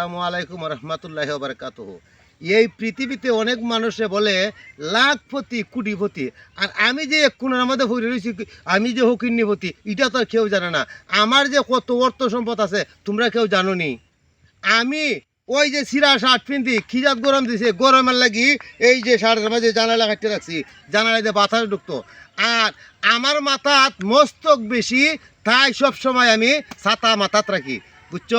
আসসালামু আলাইকুম রহমতুল্লাহ বারকাত এই পৃথিবীতে অনেক মানুষে বলে, লাখপতি, কুটিপতি। আর আমি যে কোনের মধ্যে ভরে রয়েছি আমি যে হকিন্নিপতি, এটা তো আর কেউ জানে না। আমার যে কত অর্থ সম্পদ আছে, তোমরা কেউ জানো নি? আমি ওই যে সিরা শার্ট পিন্দি খিজাত গরম দিছে, গরমের লাগি এই যে শার্টের মাঝে জানালা কাটতে রাখছি জানালা দিয়ে বাতাস ঢুকতো। আর আমার মাথাত মস্তক বেশি, তাই সব সময় আমি ছাতা মাথাত রাখি। বুঝছ?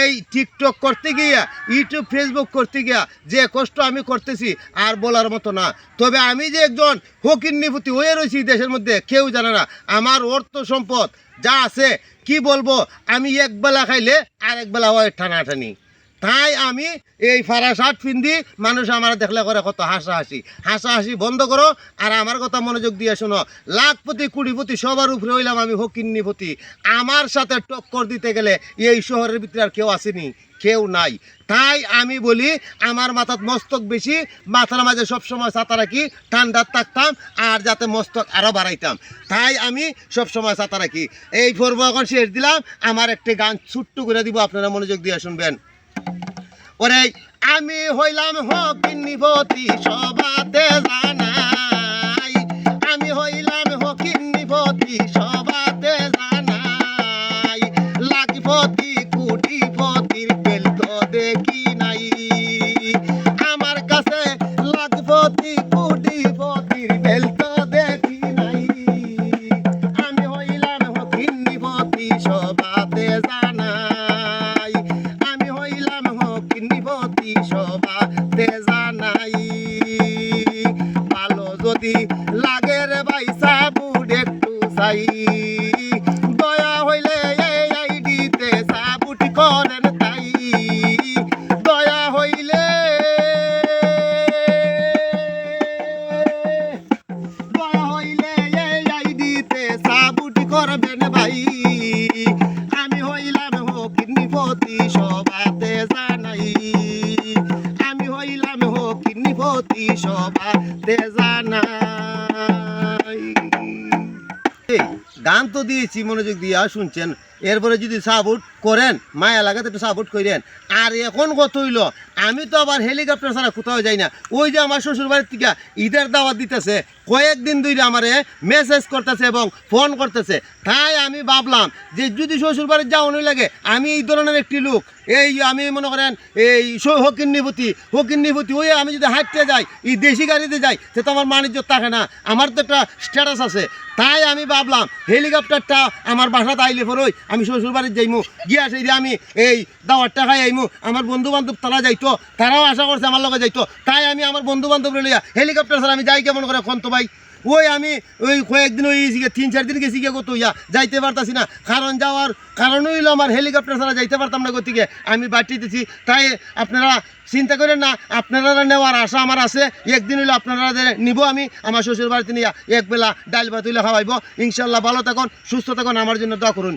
এই টিকটক করতে গিয়া ইউটিউব ফেসবুক করতে গিয়া যে কষ্ট আমি করতেছি আর বলার মতো না। তবে আমি যে একজন হকির নিপুতি হয়ে রয়েছি দেশের মধ্যে, কেউ জানে না। আমার অর্থ সম্পদ যা আছে, কি বলব? আমি এক বেলা খাইলে আর বেলা হয় টানাটানি। তাই আমি এই ফারা শার্ট পিন্দি মানুষ আমার দেখলে করে কত হাসাহাসি। হাসাহাসি বন্ধ করো আর আমার কথা মনোযোগ দিয়ে শোনো। লাখপতি, কুড়িপতি সবার উপরে হইলাম আমি হকিন্নিপতি আমার সাথে টক্কর দিতে গেলে এই শহরের ভিতরে আর কেউ আসেনি, কেউ নাই। তাই আমি বলি, আমার মাথাত মস্তক বেশি, মাথার মাঝে সবসময় ছাতা রাখি, ঠান্ডার থাকতাম আর যাতে মস্তক আরও বাড়াইতাম। তাই আমি সবসময় ছাতা রাখি। এই পর্ব এখন শেষ দিলাম। আমার একটি গান ছুট্টু করে দিব, আপনারা মনোযোগ দিয়ে শুনবেন। ওরে, আমি হইলাম হকিন্নিপতি সবাতে জানাই। আমি হইলাম হকিন্নিপতি সবাতে জানাই। লাখপতি কোটিপতির বেল তো দেখি নাই। আমার কাছে লাখপতি কোটিপতির বেল যদি লাগে রে ভাই সাবুড একটু চাই। দয়া হইলে এই আইডিতে সাবুটি করেন তাই। দয়া হইলে দয়া হইলে এই আইডিতে সাবুটি করবেন ভাই। আমি হইলাম হকিন্নিপতি সবাতে জানাই। আমি হইলাম হকিন্নিপতি সবাতে জানাই। গান তো দিয়েছি মনোযোগ দিয়ে শুনছেন এরপরে যদি সাপোর্ট করেন, মায়া লাগাতে একটু সাপোর্ট করেন। আর এখন কত হইল? আমি তো আবার হেলিকপ্টার ছাড়া কোথাও যাই না। ওই যে আমার শ্বশুর বাড়ির থেকে ঈদের দাওয়াত দিতেছে, কয়েকদিন ধরে আমারে মেসেজ করতেছে এবং ফোন করতেছে। তাই আমি ভাবলাম যে যদি শ্বশুর বাড়ির যাওয়ানোই লাগে, আমি এই ধরনের একটি লোক, এই আমি মনে করেন এই হকির নিভূতি হকির নিভূতি ওই আমি যদি হাঁটতে যাই, এই দেশি গাড়িতে যাই, সে তো আমার মানিজ্য থাকে না, আমার তো একটা স্ট্যাটাস আছে। তাই আমি ভাবলাম হেলিকপ্টারটা আমার বাসাতে আইলে পরই আমি শ্বশুর বাড়ির যাইমু, গিয়া সেই আমি এই দাওয়ারটা খাই আইমু, আমার বন্ধু বান্ধব তারা যাইতো, তারাও আশা করছে আমার লগে যাইতো, তাই আমি আমার বন্ধু বান্ধব লইয়া হেলিকপ্টার ছাড়া আমি যাই কেমন করে কোন তো ভাই? ওই আমি ওই কয়েকদিন ওই তিন, চার দিন গেছি গিয়ে কত ইয়া যাইতে পারতাছি না। কারণ যাওয়ার কারণ হইল আমার হেলিকপ্টার ছাড়া যাইতে পারতাম না গতিকে আমি বাটিতেছি তাই আপনারা চিন্তা করেন না, আপনারা নেওয়ার আশা আমার আছে। একদিন হইলে আপনারা নিব আমি, আমার শ্বশুর বাড়িতে নিয়ে এক বেলা ডাল ভাত হইলে খাওয়াইব। ইনশাল্লাহ ভালো থাকুন, সুস্থ থাকুন, আমার জন্য দোয়া করুন।